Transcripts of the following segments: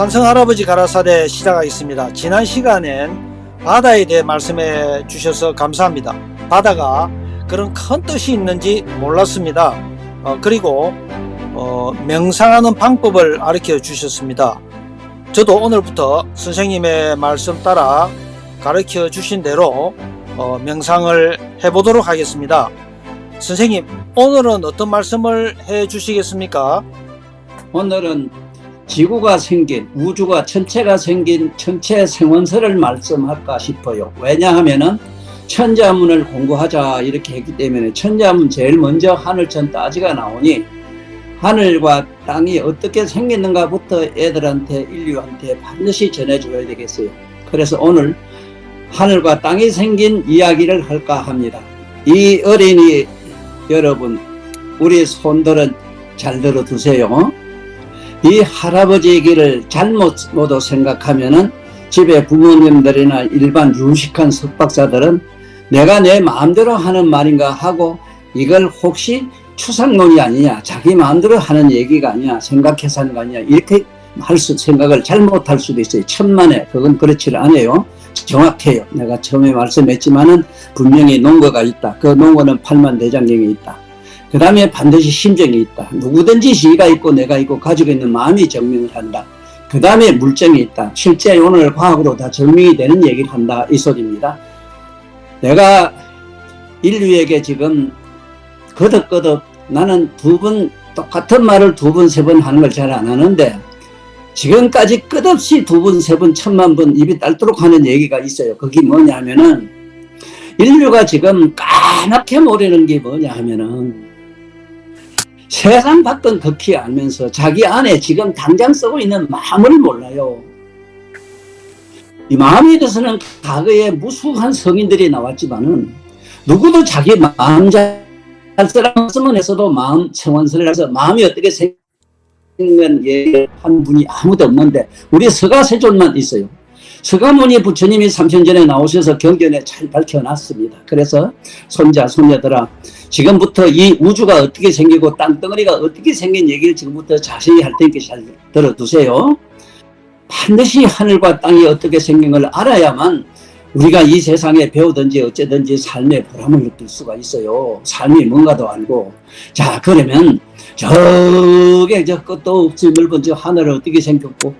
산성 할아버지 가라사대 시작하겠습니다. 지난 시간엔 바다에 대해 말씀해 주셔서 감사합니다. 바다가 그런 큰 뜻이 있는지 몰랐습니다. 어, 그리고 어, 명상하는 방법을 가르쳐 주셨습니다. 저도 오늘부터 선생님의 말씀 따라 가르쳐 주신 대로 어, 명상을 해보도록 하겠습니다. 선생님, 오늘은 어떤 말씀을 해 주시겠습니까? 오늘은 지구가 생긴 우주가 전체가 생긴 천체 생원설을 말씀할까 싶어요. 왜냐하면은 천자문을 공부하자 이렇게 했기 때문에 천자문 제일 먼저 하늘천 따지가 나오니 하늘과 땅이 어떻게 생겼는가부터 애들한테 인류한테 반드시 전해줘야 되겠어요. 그래서 오늘 하늘과 땅이 생긴 이야기를 할까 합니다. 이 어린이 여러분, 우리 손들은 잘 들어두세요. 이 할아버지 얘기를 잘못 모두 생각하면은 집에 부모님들이나 일반 유식한 석박사들은 내가 내 마음대로 하는 말인가 하고 이걸 혹시 추상론이 아니냐 자기 마음대로 하는 얘기가 아니냐 생각해서 하는 거 아니냐 이렇게 할 수 생각을 잘못할 수도 있어요. 천만에. 그건 그렇지 않아요. 정확해요. 내가 처음에 말씀했지만은 분명히 농거가 있다. 그 농거는 팔만 대장경에 있다 그 다음에 반드시 심정이 있다. 누구든지 시가 있고 내가 있고 가지고 있는 마음이 증명을 한다. 그 다음에 물정이 있다. 실제 오늘 과학으로 다 증명이 되는 얘기를 한다. 이 소리입니다. 내가 인류에게 지금 거듭거듭 나는 두 번 똑같은 말을 두 번, 세 번 하는 걸 잘 안 하는데 지금까지 끝없이 두 번, 세 번, 천만 번 입이 딸도록 하는 얘기가 있어요. 그게 뭐냐 하면은 인류가 지금 까맣게 모르는 게 뭐냐 하면은 세상 밖은 극히 알면서 자기 안에 지금 당장 쓰고 있는 마음을 몰라요. 이 마음에 대해서는 과거에 무수한 성인들이 나왔지만은 누구도 자기 마음 잘 쓰라면 했어도 마음 청원서를 해서 마음이 어떻게 생긴 얘기한 분이 아무도 없는데 우리 서가세존만 있어요. 서가모니 부처님이 3천 전에 나오셔서 경전에 잘 밝혀놨습니다. 그래서 손자, 손녀들아, 지금부터 이 우주가 어떻게 생기고 땅덩어리가 어떻게 생긴 얘기를 지금부터 자세히 할 테니까 잘 들어두세요. 반드시 하늘과 땅이 어떻게 생긴 걸 알아야만 우리가 이 세상에 배우든지 어쩌든지 삶의 보람을 느낄 수가 있어요. 삶이 뭔가도 알고. 자, 그러면 저게 저 끝도 없이 넓은 저 하늘을 어떻게 생겼고,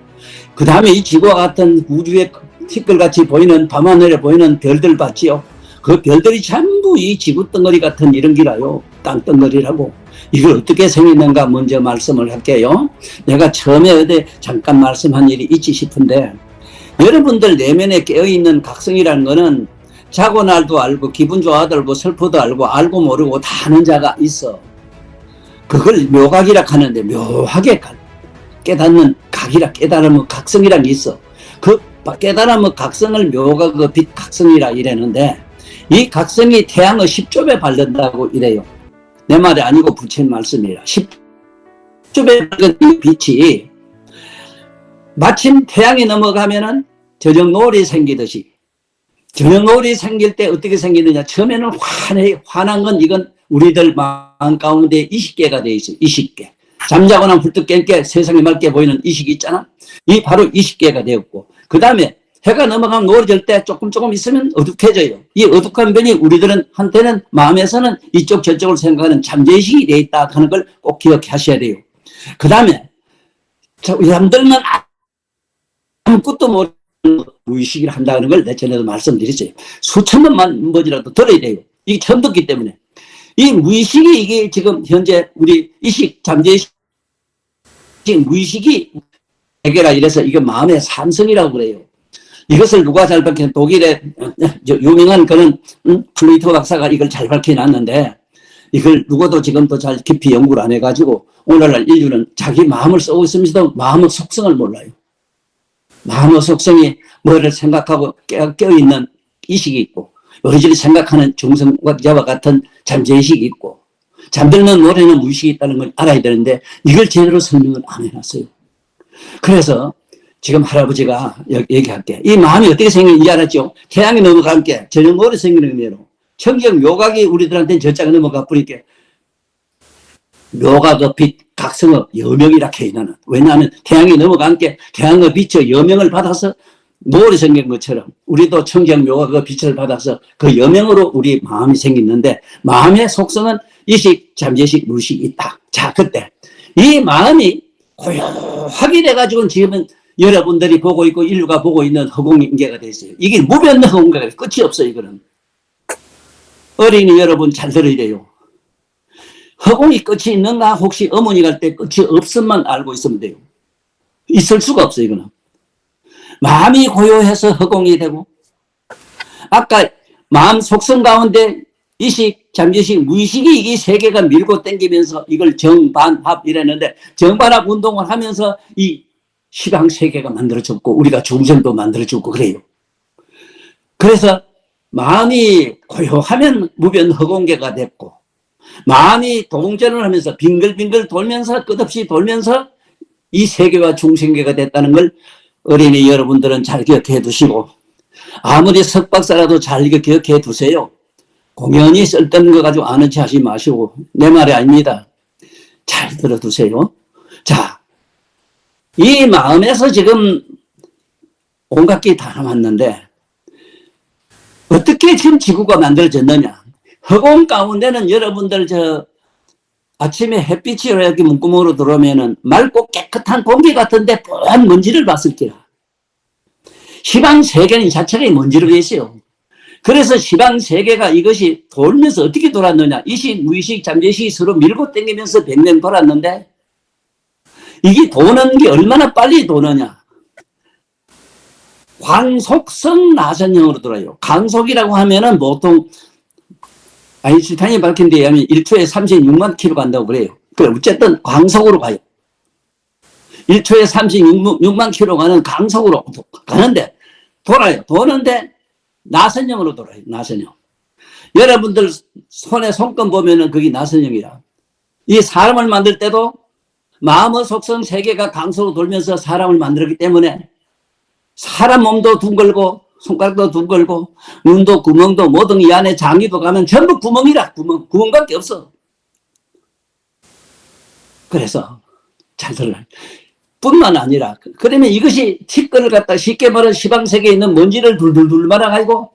그 다음에 이 지구와 같은 우주의 티끌같이 보이는 밤하늘에 보이는 별들 봤지요. 그 별들이 전부 이 지구 덩어리 같은 이런 기라요. 땅 덩어리라고. 이걸 어떻게 생겼는가 먼저 말씀을 할게요. 내가 처음에 어디 잠깐 말씀한 일이 있지 싶은데 여러분들 내면에 깨어있는 각성이라는 거는 자고 날도 알고 기분 좋아도 알고 슬퍼도 알고 알고 모르고 다 아는 자가 있어. 그걸 묘각이라 하는데 묘하게 깨닫는 각이라 깨달으면 각성이란 게 있어. 그 깨달으면 각성을 묘각 빛 각성이라 이래는데 이 각성이 태양의 10조 배 바른다고 이래요. 내 말이 아니고 부처님 말씀이라. 10조 배 바른 이 빛이 마침 태양이 넘어가면은 저녁 노을이 생기듯이 저녁 노을이 생길 때 어떻게 생기느냐 처음에는 환해 환한 건 이건 우리들 마음 가운데 20개가 돼 있어요 20개 잠자고 나면 불뚝 깰게 세상이 맑게 보이는 이식이 있잖아 이 바로 20개가 되었고 그 다음에 해가 넘어가면 노을질 때 조금 조금 있으면 어둑해져요 이 어둑한 변이 우리들은 한테는 마음에서는 이쪽 저쪽을 생각하는 잠재의식이 돼 있다 하는 걸 꼭 기억하셔야 돼요 그 다음에 사람들만 아무것도 모르는 무의식을 한다는 걸 내 전에도 말씀드렸어요. 수천 번만 뭐지라도 들어야 돼요. 이게 처음 듣기 때문에. 이 무의식이 이게 지금 현재 우리 이식, 잠재의식, 무의식이 해결하 이래서 이거 마음의 삼성이라고 그래요. 이것을 누가 잘 밝힌 독일의 유명한 그런 음, 플레이토 박사가 이걸 잘 밝혀놨는데 이걸 누구도 지금도 잘 깊이 연구를 안 해가지고 오늘날 인류는 자기 마음을 쓰고 있으면서도 마음의 속성을 몰라요. 마음의 속성이 뭐를 생각하고 깨어, 깨어있는 이식이 있고 여러저리 생각하는 중성과자와 같은 잠재의식이 있고 잠들면 모래는 무의식이 있다는 걸 알아야 되는데 이걸 제대로 설명을 안 해놨어요. 그래서 지금 할아버지가 얘기할게. 이 마음이 어떻게 생기는지 알았죠? 태양이 넘어간 게 저녁 모래 생기는 거예요. 청경 묘각이 우리들한테는 저짝에 넘어가 묘각 그 빛, 각성어 여명이라 해 나는 왜냐하면 태양이 넘어간 게 태양의 빛의 여명을 받아서 노을이 생긴 것처럼 우리도 청정묘가 그 빛을 받아서 그 여명으로 우리 마음이 생겼는데 마음의 속성은 이식, 잠재식, 무의식이 있다. 자 그때 이 마음이 고요하게 돼가지고 지금은 여러분들이 보고 있고 인류가 보고 있는 허공인계가 돼 있어요. 이게 무변 허공계가 끝이 없어요. 이거는 어린이 여러분 잘 들어야 돼요. 허공이 끝이 있는가 혹시 어머니 갈 때 끝이 없음만 알고 있으면 돼요. 있을 수가 없어요. 이거는 마음이 고요해서 허공이 되고 아까 마음 속성 가운데 이식, 잠재식, 무의식이 이세 개가 밀고 당기면서 이걸 정반합 이랬는데 정반합 운동을 하면서 이 시방 세계가 만들어졌고 우리가 중생도 만들어졌고 그래요. 그래서 마음이 고요하면 무변 허공계가 됐고 마음이 동전을 하면서 빙글빙글 돌면서 끝없이 돌면서 이 세계가 중생계가 됐다는 걸 어린이 여러분들은 잘 기억해 두시고 아무리 석박사라도 잘 기억해 두세요. 공연히 쓸데없는 거 가지고 아는 체 하지 마시고 내 말이 아닙니다. 잘 들어두세요. 자, 이 마음에서 지금 온갖 게다 남았는데 어떻게 지금 지구가 만들어졌느냐? 허공 가운데는 여러분들 저 아침에 햇빛이 이렇게 문구멍으로 들어오면은 맑고 깨끗한 공기 같은데 뻔한 먼지를 봤을 게야. 시방 세계는 이 자체가 이 먼지로 돼 있어요. 그래서 시방 세계가 이것이 돌면서 어떻게 돌았느냐? 이식, 무의식, 잠재식이 서로 밀고 당기면서 백년 돌았는데 이게 도는 게 얼마나 빨리 도느냐? 광속성 나선형으로 돌아요. 광속이라고 하면은 보통 아인슈타인이 밝힌 데 의하면 1초에 36만 킬로 간다고 그래요. 그래, 어쨌든 광속으로 가요. 1초에 36만 킬로 가는 강속으로 가는데, 돌아요. 도는데, 나선형으로 돌아요. 나선형. 여러분들 손에 손금 보면은 그게 나선형이라. 이 사람을 만들 때도 마음의 속성 세계가 강속으로 돌면서 사람을 만들었기 때문에 사람 몸도 둥글고 손가락도 둥글고 눈도 구멍도 모든 이 안에 장기도 가면 전부 구멍이라 구멍 구멍밖에 없어. 그래서 잘 들어. 뿐만 아니라 그러면 이것이 티끌을 갖다 쉽게 말하면 시방 세계에 있는 먼지를 둘둘둘 말아가지고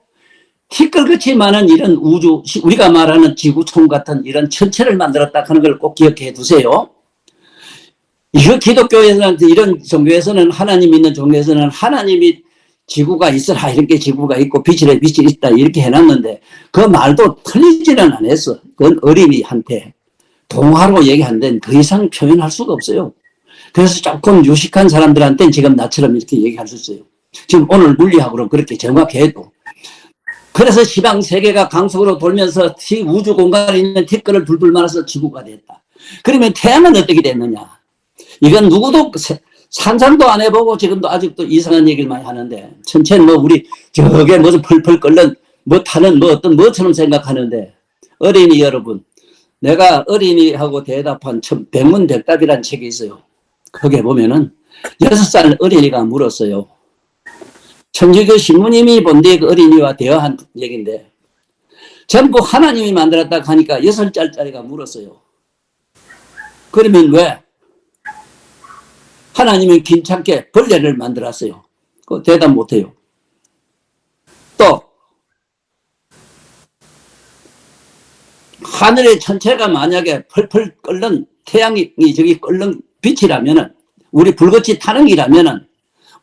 티끌같이 많은 이런 우주 우리가 말하는 지구촌 같은 이런 천체를 만들었다 하는 걸 꼭 기억해 두세요. 이거 기독교에서는 이런 종교에서는 하나님 있는 종교에서는 하나님이 지구가 있어라 이렇게 지구가 있고 빛이래 빛이 있다 이렇게 해놨는데 그 말도 틀리지는 않았어. 그건 어린이한테 동화로 얘기하는데 더 이상 표현할 수가 없어요. 그래서 조금 유식한 사람들한테는 지금 나처럼 이렇게 얘기할 수 있어요. 지금 오늘 물리학으로 그렇게 정확해도 그래서 시방 세계가 강속으로 돌면서 우주 공간에 있는 티끌을 둘둘 말아서 지구가 됐다. 그러면 태양은 어떻게 됐느냐? 이건 누구도 상상도 안 해보고 지금도 아직도 이상한 얘기를 많이 하는데 천천히 뭐 우리 저게 무슨 펄펄 끓는 뭐 타는 뭐 어떤 뭐처럼 생각하는데 어린이 여러분 내가 어린이하고 대답한 백문백답이라는 책이 있어요. 거기에 보면은 여섯 살 어린이가 물었어요. 천주교 신부님이 본데 그 어린이와 대화한 얘기인데 전부 하나님이 만들었다 하니까 여섯 살짜리가 물었어요. 그러면 왜? 하나님은 김찮게 벌레를 만들었어요. 그 대답 못해요. 또 하늘의 천체가 만약에 펄펄 끓는 태양이 저기 끓는 빛이라면은 우리 불꽃이 타는이라면은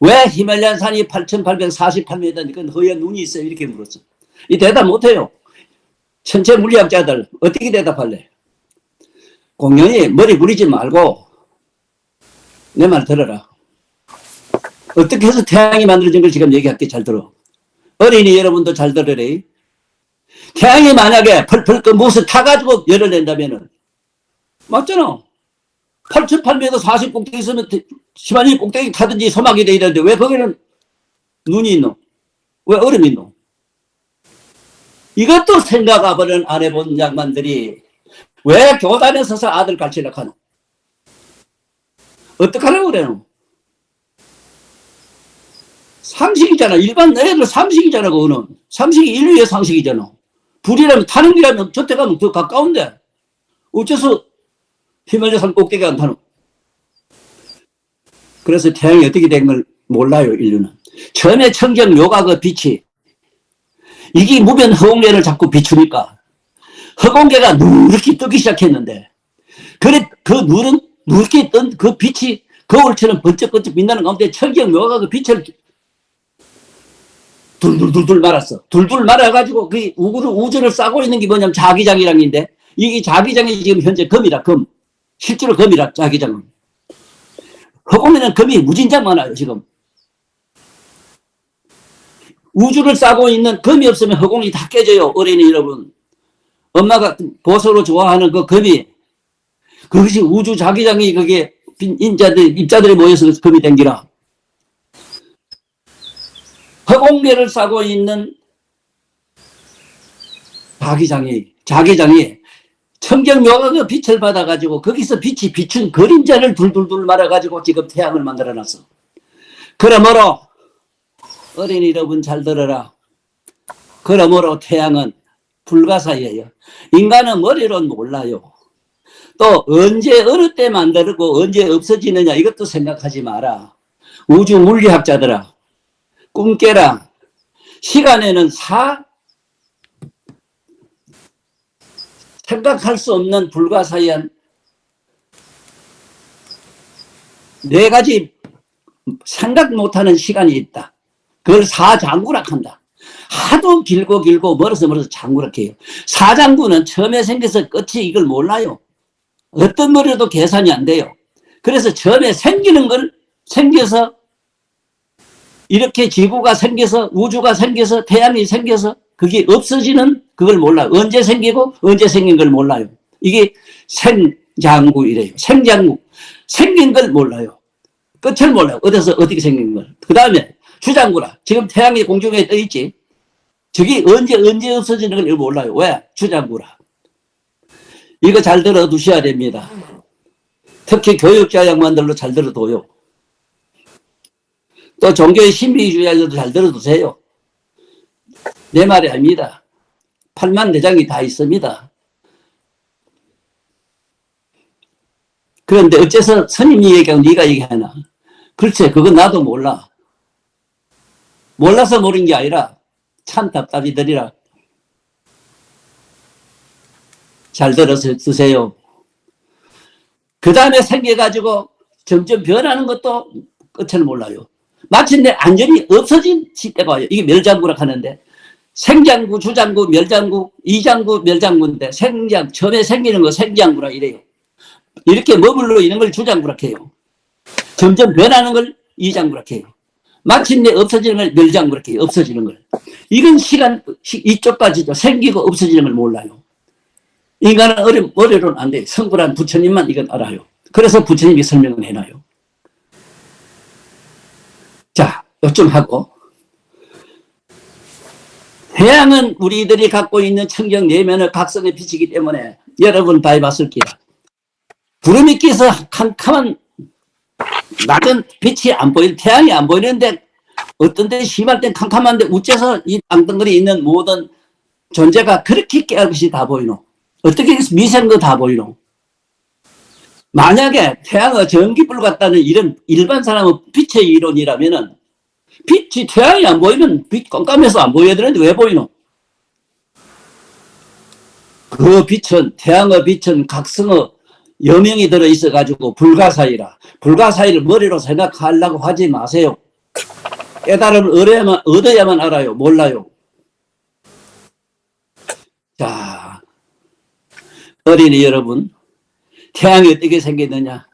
왜 히말라야 산이 8,848m 이건 허연 눈이 있어요 이렇게 물었어. 이 대답 못해요. 천체 물리학자들 어떻게 대답할래? 공연히 머리 부리지 말고 내 말 들어라. 어떻게 해서 태양이 만들어진 걸 지금 얘기할게 잘 들어. 어린이 여러분도 잘 들으래. 태양이 만약에 펄펄 그 무엇을 타가지고 열을 낸다면은 맞잖아. 8,800m 40 꼭대기 있으면 시만이 꼭대기 타든지 소막이 돼 있는데 왜 거기는 눈이 있노? 왜 얼음이 있노? 이것도 생각 한번은 안 해본 양반들이 왜 교단에 서서 아들 가르치려고 하노? 어떡하려고 그래요? 상식이잖아. 일반 애들 상식이잖아, 그거는. 상식이 인류의 상식이잖아. 불이라면, 타는 길이라면 저태 가면 더 가까운데. 어째서 히말라산 꼭대기 안 타노. 그래서 태양이 어떻게 된 걸 몰라요, 인류는. 처음에 청정 요각의 빛이 이게 무변 허공계를 자꾸 비추니까 허공계가 누렇게 뜨기 시작했는데 그래 그 누른 누렇게 뜬 그 빛이 거울처럼 번쩍번쩍 빛나는 가운데 청정 요각의 빛을 둘둘둘둘 말았어. 둘둘 말아가지고 그 우주를, 우주를 싸고 있는 게 뭐냐면 자기장이랑인데 이게 자기장이 지금 현재 금이라 금. 실제로 금이라 자기장은. 허공에는 금이 무진장 많아요 지금. 우주를 싸고 있는 금이 없으면 허공이 다 깨져요 어린이 여러분. 엄마가 보석으로 좋아하는 그 금이 그것이 우주 자기장이 그게 인자들 입자들이 모여서 금이 된기라. 허공계를 싸고 있는 자기장이 자기장이 청정묘각의 빛을 받아가지고 거기서 빛이 비춘 그림자를 둘둘둘 말아가지고 지금 태양을 만들어놨어. 그러므로 어린이 여러분 잘 들어라. 그러므로 태양은 불가사예요. 인간은 머리로는 몰라요. 또 언제 어느 때 만들고 언제 없어지느냐 이것도 생각하지 마라. 우주 물리학자들아 꿈 깨라. 시간에는 사 생각할 수 없는 불가사의한 네 가지 생각 못하는 시간이 있다. 그걸 사장구락 한다. 하도 길고 길고 멀어서 멀어서 장구락 해요. 사장구는 처음에 생겨서 끝이 이걸 몰라요. 어떤 머리로도 계산이 안 돼요. 그래서 처음에 생기는 걸 생겨서 이렇게 지구가 생겨서 우주가 생겨서 태양이 생겨서 그게 없어지는 그걸 몰라요. 언제 생기고 언제 생긴 걸 몰라요. 이게 생장구이래요. 생장구. 생긴 걸 몰라요. 끝을 몰라요. 어디서 어떻게 생긴 걸. 그 다음에 주장구라. 지금 태양이 공중에 떠 있지. 저기 언제 언제 없어지는 걸 몰라요. 왜? 주장구라. 이거 잘 들어 두셔야 됩니다. 특히 교육자 양반들로 잘 들어둬요. 또 종교의 신비주의자들도 잘 들어두세요. 내 말이 아닙니다. 팔만 대장이 다 있습니다. 그런데 어째서 스님이 얘기하고 네가 얘기하나? 글쎄 그건 나도 몰라. 몰라서 모른 게 아니라 참 답답이들이라. 잘 들어서 드세요. 그 다음에 생겨가지고 점점 변하는 것도 끝을 몰라요. 마침내 안전이 없어진 시대가 와요. 이게 멸장구라 하는데 생장구, 주장구, 멸장구, 이장구, 멸장구인데 생장 처음에 생기는 거 생장구라 이래요. 이렇게 머물러 있는 걸 주장구라 해요. 점점 변하는 걸 이장구라 해요. 마침내 없어지는 걸 멸장구라 해요. 없어지는 걸. 이건 시간 시- 이쪽까지도 생기고 없어지는 걸 몰라요. 인간은 어려, 어려로는 안 돼. 성불한 부처님만 이건 알아요. 그래서 부처님이 설명을 해놔요. 자, 요점 하고. 태양은 우리들이 갖고 있는 청정 내면의 각성의 빛이기 때문에 여러분 다 해봤을 게야. 구름이 끼서 캄캄한 낮은 빛이 안 보일, 태양이 안 보이는데 어떤 데 심할 땐 캄캄한데 우째서 이 땅덩어리 있는 모든 존재가 그렇게 깨끗이 다 보이노. 어떻게 거다 보이노. 만약에 태양의 전기불 같다는 이런 일반 사람의 빛의 이론이라면은 빛이 태양이 안 보이면 빛 깜깜해서 안 보여야 되는데 왜 보이노? 그 빛은 태양의 빛은 각성의 여명이 들어 있어 가지고 불가사의라 불가사의를 머리로 생각하려고 하지 마세요. 깨달음을 얻어야만, 얻어야만 알아요. 몰라요. 자, 어린이 여러분, 태양이 어떻게 생겼느냐?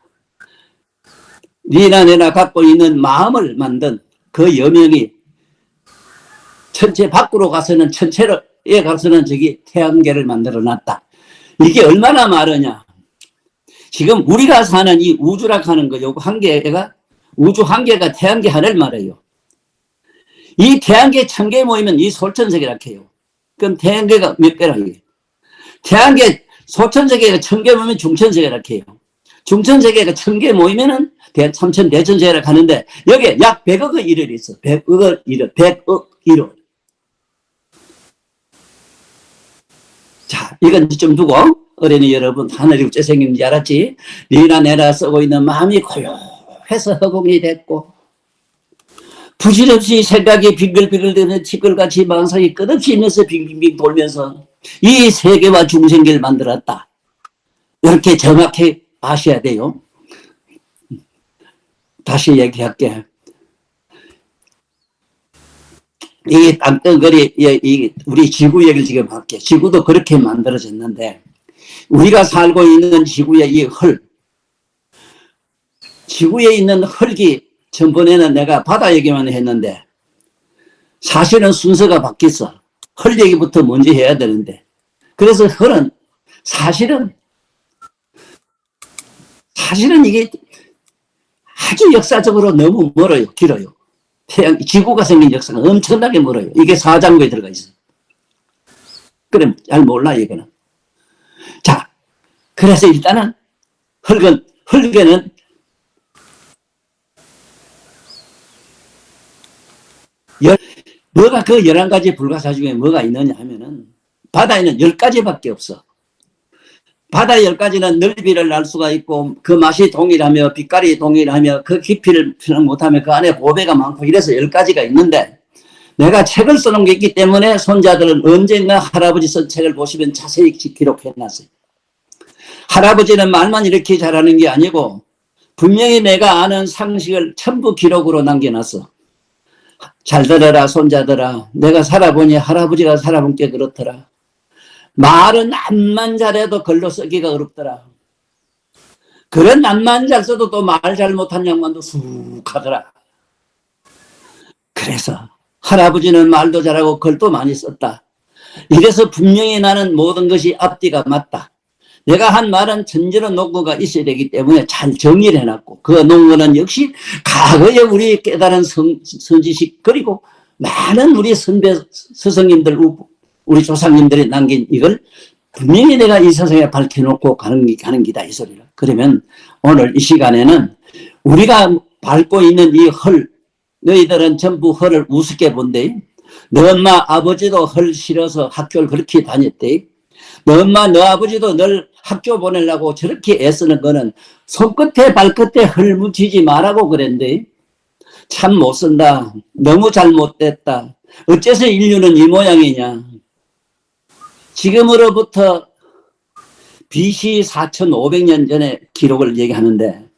니나 내나 갖고 있는 마음을 만든 그 여명이 천체 밖으로 가서는 천체에 가서는 저기 태양계를 만들어 놨다. 이게 얼마나 많으냐? 지금 우리가 사는 이 우주라 하는 거, 요거 한 개가 우주 한 개가 태양계 하나를 말해요. 이 태양계 천 개 모이면 이 솔천세계라 해요. 그럼 태양계가 몇 개라 이게? 태양계 소천세계가 천개 모이면 중천세계라 해요. 중천세계가 천개 모이면은 대, 삼천 대천세계라 하는데 여기에 약 100억의 일월이 있어. 100억의 일월, 100억 일월. 자, 이건 좀 두고 어린이 여러분 하늘이 어째 생긴지 알았지? 니나 내나 쓰고 있는 마음이 고요해서 허공이 됐고 부질없이 생각이 빙글빙글대는 티끌같이 망상이 끝없이 있면서 빙빙빙 돌면서 이 세계와 중생계를 만들었다. 이렇게 정확히 아셔야 돼요. 다시 얘기할게. 이 땅덩어리, 이, 이 우리 지구 얘기를 지금 할게. 지구도 그렇게 만들어졌는데, 우리가 살고 있는 지구의 이 헐, 지구에 있는 흙이 전번에는 내가 바다 얘기만 했는데, 사실은 순서가 바뀌었어. 헐 얘기부터 먼저 해야 되는데. 그래서 헐은 사실은, 사실은 이게 아주 역사적으로 너무 멀어요. 길어요. 태양, 지구가 생긴 역사가 엄청나게 멀어요. 이게 사장부에 들어가 있어요. 그럼 잘 몰라, 이거는. 자, 그래서 일단은 흙은, 흙에는 열, 뭐가 그 열한 가지 불가사 중에 뭐가 있느냐 하면은 바다에는 열 가지밖에 없어. 바다 열 가지는 넓이를 알 수가 있고 그 맛이 동일하며 빛깔이 동일하며 그 깊이를 표현 못하며 그 안에 보배가 많고 이래서 열 가지가 있는데 내가 책을 써놓은 게 있기 때문에 손자들은 언젠가 할아버지 쓴 책을 보시면 자세히 기록해놨어요. 할아버지는 말만 이렇게 잘하는 게 아니고 분명히 내가 아는 상식을 전부 기록으로 남겨놨어. 잘 들어라 손자들아 내가 살아보니 할아버지가 살아본 게 그렇더라. 말은 암만 잘해도 글로 쓰기가 어렵더라. 그런 암만 잘 써도 또 말 잘 못한 양반도 쑥 하더라. 그래서 할아버지는 말도 잘하고 글도 많이 썼다. 이래서 분명히 나는 모든 것이 앞뒤가 맞다. 내가 한 말은 전제로 논거가 있어야 되기 때문에 잘 정리를 해놨고 그 논거는 역시 과거에 우리 깨달은 성, 선지식 그리고 많은 우리 선배 스승님들 우리 조상님들이 남긴 이걸 분명히 내가 이 세상에 밝혀놓고 가는, 기- 가는 기다 이 소리를. 그러면 오늘 이 시간에는 우리가 밟고 있는 이 헐 너희들은 전부 헐을 우습게 본대. 너 엄마 아버지도 헐 싫어서 학교를 그렇게 다녔대 너 엄마 너 아버지도 널 학교 보내려고 저렇게 애쓰는 거는 손끝에 발끝에 헐 묻히지 말라고 그랬는데 참 못 쓴다. 너무 잘못됐다. 어째서 인류는 이 모양이냐? 지금으로부터 BC 4,500년 전의 기록을 얘기하는데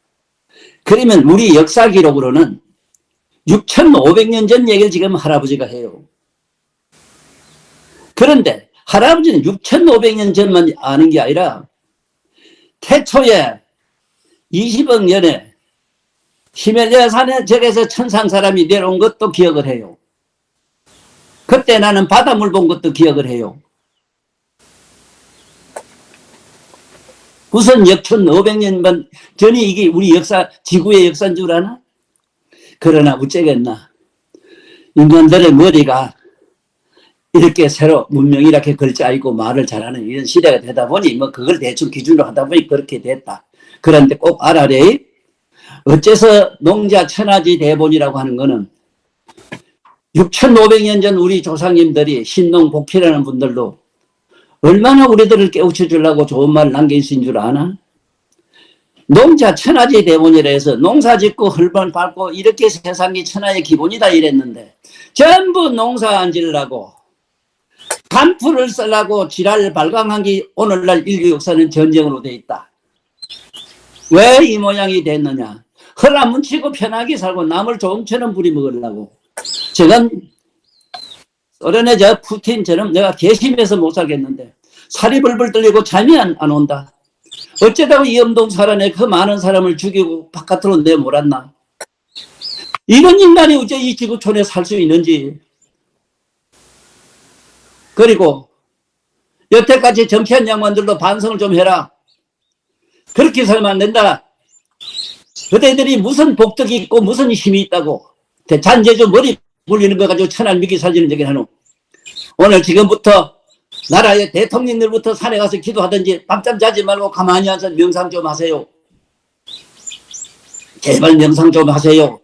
그러면 우리 역사 기록으로는 6,500년 전 얘기를 지금 할아버지가 해요. 그런데 할아버지는 6,500년 전만 아는 게 아니라 태초에 20억 년에 히말라야 산에 저에서 천상 사람이 내려온 것도 기억을 해요. 그때 나는 바닷물 본 것도 기억을 해요. 역천 500년만 전이 이게 우리 역사, 지구의 역사인 줄 아나? 그러나 어쩌겠나. 인간들의 머리가 이렇게 새로 문명이 이렇게 글자 있고 말을 잘하는 이런 시대가 되다 보니 뭐 그걸 대충 기준으로 하다 보니 그렇게 됐다. 그런데 꼭 알아래. 어째서 농자 천하지 대본이라고 하는 거는 6,500년 전 우리 조상님들이 신농 복희라는 분들도 얼마나 우리들을 깨우쳐 주려고 좋은 말 남기신 줄 아나? 농자 천하지 대본이라 해서 농사 짓고 헐번 밟고 이렇게 세상이 천하의 기본이다 이랬는데 전부 농사 안 지으려고 간풀을 쓰려고 지랄 발광한 게 오늘날 인류 역사는 전쟁으로 돼 있다. 왜 이 모양이 됐느냐? 헐안 뭉치고 편하게 살고 남을 조금처럼 부리먹으려고. 저건 소련의 저 푸틴처럼 내가 개심해서 못 살겠는데 살이 벌벌 떨리고 잠이 안, 안 온다. 어쩌다가 이 엄동 살아내 그 많은 사람을 죽이고 바깥으로 내몰았나. 이런 인간이 어째 이 지구촌에 살 수 있는지. 그리고 여태까지 정치한 양반들도 반성을 좀 해라. 그렇게 살면 안 된다. 그대들이 무슨 복덕이 있고 무슨 힘이 있다고. 잔재주 머리 불리는 거 가지고 천안 미기 살리는 얘기를 하노. 오늘 지금부터 나라의 대통령들부터 산에 가서 기도하든지 밤잠 자지 말고 가만히 앉아서 명상 좀 하세요. 제발 명상 좀 하세요.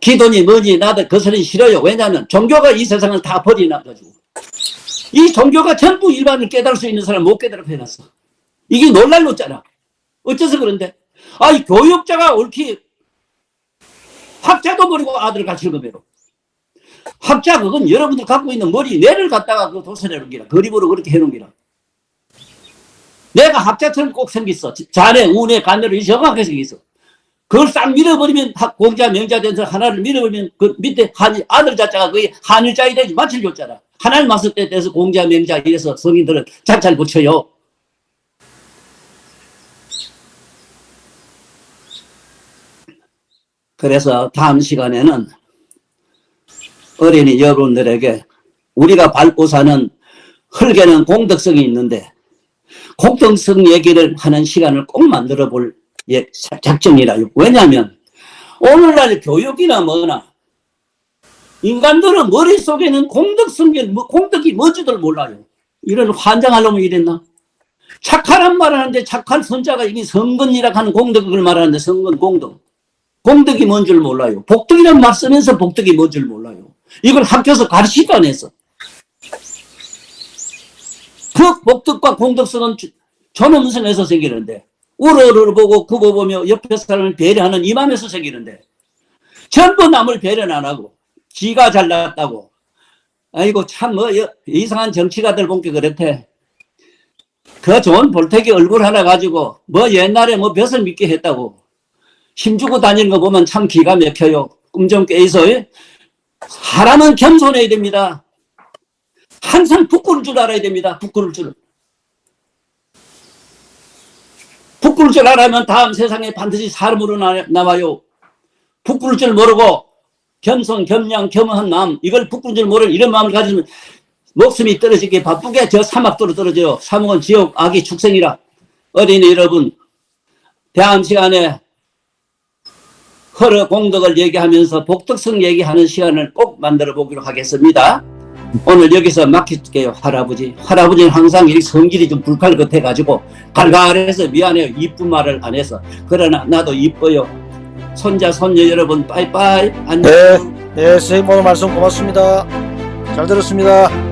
기도니 뭐니 나도 그 소리 싫어요. 왜냐하면 종교가 이 세상을 다 버리나 가지고. 이 종교가 전부 일반을 깨달을 수 있는 사람 못 깨달아 해놨어. 이게 놀랄 놓잖아. 어째서 그런데? 아 이 교육자가 옳게 학자도 버리고 아들을 가르치는 거배로. 학자 그건 여러분들 갖고 있는 머리 뇌를 갖다가 그 도서내는 기라. 그림으로 그렇게 해놓은 기라. 내가 학자처럼 꼭 생겼어. 자네, 운에, 간대로 정확하게 생겼어. 그걸 싹 밀어버리면 학- 공자, 명자 된서 하나를 밀어버리면 그 밑에 한 아들 자자가 거의 한일자이 되지 마칠 줬잖아. 하나를 맞을 때 돼서 공자, 명자 이래서 성인들은 자잘 붙여요. 그래서 다음 시간에는 어린이 여러분들에게 우리가 밟고 사는 흙에는 공덕성이 있는데 공덕성 얘기를 하는 시간을 꼭 만들어 볼 예, 작정이라요. 왜냐하면 오늘날 교육이나 뭐나 인간들은 머릿속에는 공덕성이 뭐 공덕이 뭔지들 몰라요. 이런 환장하려면 이랬나? 착하란 말 하는데 착한 선자가 이게 성근이라 하는 공덕을 말하는데 성근 공덕. 공덕이 뭔 줄 몰라요. 복덕이란 말 쓰면서 복덕이 뭔 줄 몰라요. 이걸 학교에서 가르치도 안 했어. 그 복덕과 공덕성은 전음선에서 생기는데 우러를 보고 굽어 보며 옆에 사람을 배려하는 이 마음에서 생기는데 전부 남을 배려는 안 하고 지가 잘났다고. 아이고 참 뭐 이상한 정치가들 본게 그렇대. 그 좋은 볼태기 얼굴 하나 가지고 뭐 옛날에 뭐 벼슬 믿게 했다고. 힘주고 다니는 거 보면 참 기가 막혀요. 꿈 좀 깨서 사람은 겸손해야 됩니다. 항상 부끄러울 줄 알아야 됩니다. 부끄러울 줄. 부끄러울 줄 알아면 다음 세상에 반드시 사람으로 나, 나와요. 부끄러울 줄 모르고 겸손, 겸양, 겸허한 마음 이걸 부끄러울 줄 모르는 이런 마음을 가지면 목숨이 떨어지게 바쁘게 저 사막도로 떨어져요. 사막은 지옥 악의 축생이라 어린이 여러분 다음 시간에 허러 공덕을 얘기하면서 복덕성 얘기하는 시간을 꼭 만들어 보기로 하겠습니다. 오늘 여기서 막힐게요 할아버지 할아버지는 항상 이 성질이 좀 불칼 같아가지고 갈갈해서 미안해요 이쁜 말을 안 해서 그러나 나도 이뻐요 손자 손녀 여러분 빠이빠이 안녕 네. 네, 선생님 오늘 말씀 고맙습니다. 잘 들었습니다.